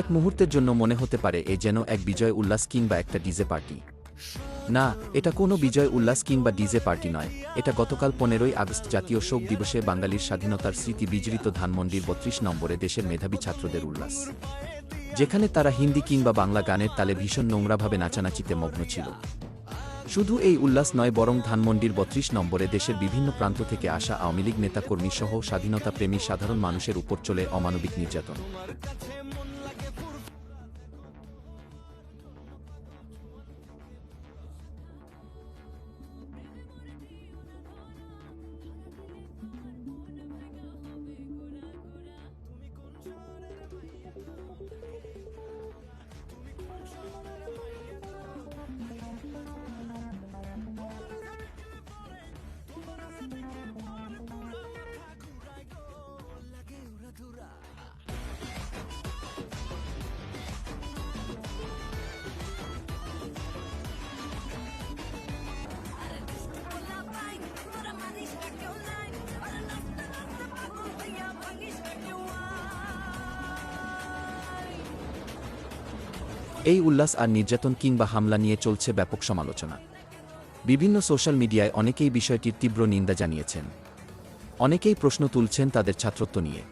এক মুহূর্তের জন্য মনে হতে পারে এ যেন এক বিজয় উল্লাস কিংবা একটা ডিজে পার্টি। না, এটা কোনো বিজয় উল্লাস কিংবা ডিজে পার্টি নয়। এটা গতকাল পনেরোই আগস্ট জাতীয় শোক দিবসে বাঙালির স্বাধীনতার স্মৃতি বিজড়িত ধানমন্ডির বত্রিশ নম্বরে দেশের মেধাবী ছাত্রদের উল্লাস। যেখানে তারা হিন্দি কিংবা বাংলা গানের তালে ভীষণ নোংরাভাবে নাচানাচিতে মগ্ন ছিল। শুধু এই উল্লাস নয়, বরং ধানমন্ডির বত্রিশ নম্বরে দেশের বিভিন্ন প্রান্ত থেকে আসা আওয়ামী লীগ নেতাকর্মী সহ স্বাধীনতা প্রেমী সাধারণ মানুষের উপর চলে অমানবিক নির্যাতন। এই উল্লাস আর নির্যাতন কিংবা হামলা নিয়ে চলছে ব্যাপক সমালোচনা। বিভিন্ন সোশ্যাল মিডিয়ায় অনেকেই বিষয়টির তীব্র নিন্দা জানিয়েছেন। অনেকেই প্রশ্ন তুলছেন তাদের ছাত্রত্ব নিয়ে।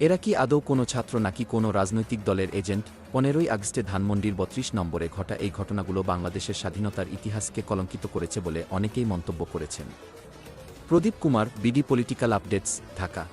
এরা কি আদৌ কোনো ছাত্র নাকি কোনো রাজনৈতিক দলের এজেন্ট? পনেরোই আগস্টে ধানমন্ডির বত্রিশ নম্বরে ঘটা এই ঘটনাগুলো বাংলাদেশের স্বাধীনতার ইতিহাসকে কলঙ্কিত করেছে বলে অনেকেই মন্তব্য করেছেন। Pradip Kumar, BD political updates Dhaka.